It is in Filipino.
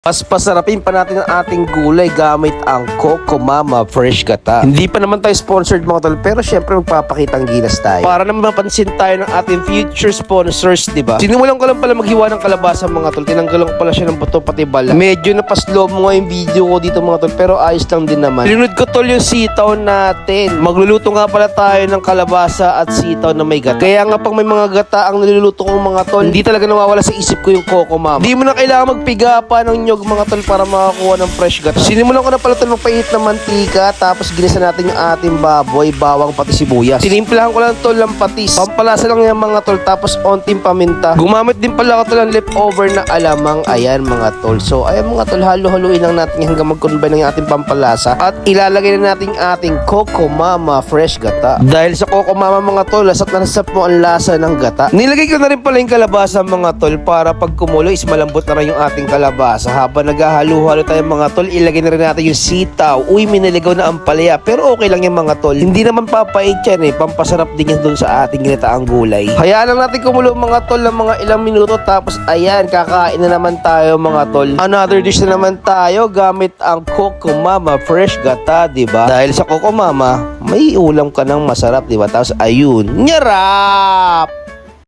Mas pasarapin pa natin ang ating gulay gamit ang Coco Mama Fresh Gata. Hindi pa naman tayo sponsored mga tol, pero syempre magpapakita ang gilas tayo. Para naman mapansin tayo ng ating future sponsors, di ba? Sinimulan ko lang pala maghiwa ng kalabasa mga tol. Tinanggalan ko pala siya ng buto pati bala. Medyo napaslow mo nga yung video ko dito mga tol, pero ayos lang din naman. Linod ko tol yung sitaw natin. Magluluto nga pala tayo ng kalabasa at sitaw na may gata. Kaya nga pag may mga gata ang niluluto kong mga tol, hindi talaga nawawala sa isip ko yung Coco Mama. Hindi mo na kailangan magpiga pa ng nyog mga tol para makakuha ng fresh gata. Sinimulan ko na pala tol magpainit ng mantika tapos ginisa natin yung ating baboy, bawang pati sibuyas. Tinimplahan ko lang tol ng patis. Pampalasa lang yung mga tol tapos onting paminta. Gumamit din pala ako tol ng leftover na alamang. Ayan mga tol. So ayan mga tol, halo-haluin lang natin hanggang mag-combine ng ating pampalasa at ilalagay na natin ating Coco Mama fresh gata. Dahil sa Coco Mama mga tol, lasap na lasap mo ang lasa ng gata. Nilagay ko na rin pala yung kalabasa mga tol para pag kumulo is malambot na rin yung ating kalabasa. Habang naghahalo-halo tayo mga tol, ilagay na rin natin yung sitaw. Uy, miniligaw na ang palaya. Pero okay lang yung mga tol. Hindi naman papait yan eh. Pampasarap din yan dun sa ating ginataang gulay. Hayaan lang natin kumulo mga tol ng mga ilang minuto. Tapos ayan, kakain na naman tayo mga tol. Another dish na naman tayo gamit ang Coco Mama Fresh Gata, ba? Dahil sa Coco Mama, may ulam ka ng masarap, ba? Tapos ayun, nyarap!